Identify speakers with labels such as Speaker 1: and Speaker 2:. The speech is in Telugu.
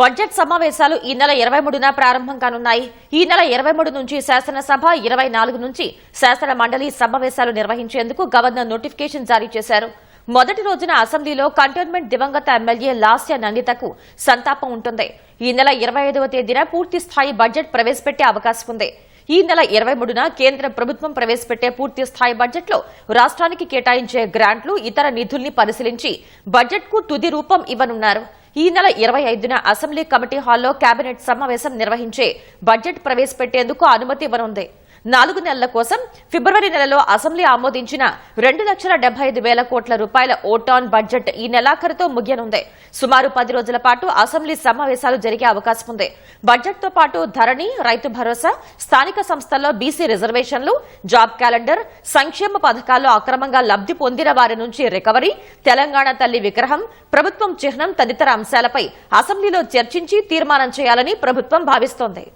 Speaker 1: బడ్జెట్ సమావేశాలు ఈ నెల ఇరవై మూడున ప్రారంభం కానున్నాయి. ఈ నెల ఇరవై మూడు నుంచి శాసనసభ ఇరవై నాలుగు నుంచి శాసన మండలి సమావేశాలు నిర్వహించేందుకు గవర్నర్ నోటిఫికేషన్ జారీ చేశారు. మొదటి రోజున అసెంబ్లీలో కంటోన్మెంట్ దివంగత ఎమ్మెల్యే లాస్య నందితకు సంతాపం ఉంటుంది. ఈ నెల ఇరవై ఐదవ తేదీన పూర్తి స్థాయి బడ్జెట్ ప్రవేశపెట్టే అవకాశం ఉంది. ఈ నెల ఇరవై మూడున కేంద్ర ప్రభుత్వం ప్రవేశపెట్టే పూర్తి స్థాయి బడ్జెట్లో రాష్ట్రానికి కేటాయించే గ్రాంట్లు ఇతర నిధుల్ని పరిశీలించి బడ్జెట్కు తుది రూపం ఇవ్వనున్నారు. ఈ నెల ఇరవై ఐదున అసెంబ్లీ కమిటీ హాల్లో కేబినెట్ సమావేశం నిర్వహించే బడ్జెట్ ప్రవేశపెట్టేందుకు అనుమతి ఇవ్వనుంది. నాలుగు నెలల కోసం ఫిబ్రవరి నెలలో అసెంబ్లీ ఆమోదించిన రెండు లక్షల డెబ్బై ఐదు వేల కోట్ల రూపాయల ఓటాన్ బడ్జెట్ ఈ నెలాఖరుతో ముగియనుంది. సుమారు పది రోజుల పాటు అసెంబ్లీ సమావేశాలు జరిగే అవకాశం ఉంది. బడ్జెట్తో పాటు ధరణి రైతు భరోసా స్థానిక సంస్థల్లో బీసీ రిజర్వేషన్లు జాబ్ క్యాలెండర్ సంక్షేమ పథకాల్లో అక్రమంగా లబ్ధి పొందిన వారి నుంచి రికవరీ తెలంగాణ తల్లి విగ్రహం ప్రభుత్వం చిహ్నం తదితర అంశాలపై అసెంబ్లీలో చర్చించి తీర్మానం చేయాలని ప్రభుత్వం భావిస్తోంది.